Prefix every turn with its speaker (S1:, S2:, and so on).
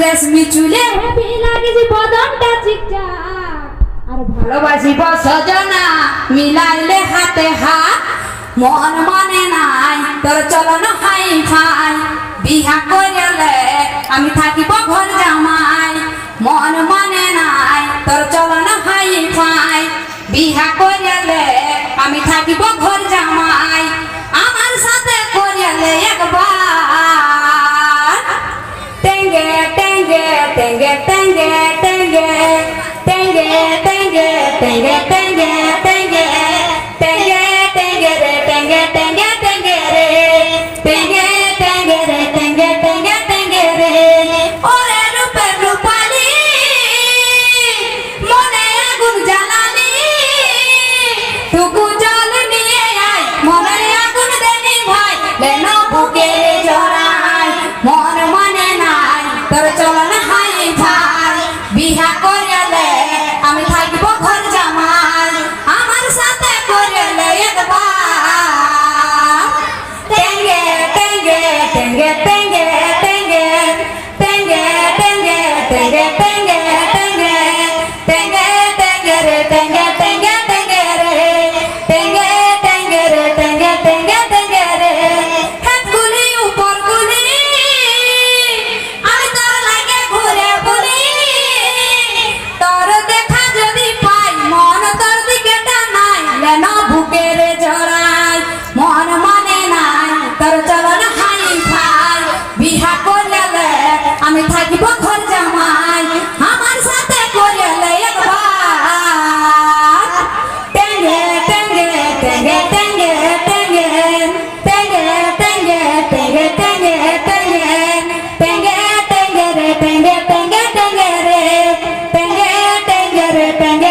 S1: রেশমি চুলে হেপি লাগেছে বদনটা চিকচাক আর ভালোবাসিব সজনা মিলাইলে হাতে হাত, মন মানে নাই, তোর চলন হাই ফাই। বিহা করলে আমি থাকিব ঘর জামাই। মন মানে নাই, তোর চলন হাই ফাই। বিহা করলে আমি থাকিব ঘর জামাই। tenge tenge tenge. Tenge tenge tenge tenge tenge. Tenge tenge tenge tenge tenge tenge tenge tenge tenge tenge tenge tengue, tengue, re, ওরে রূপে রূপালি মনে আগুন জ্বালানি টুকুর te ser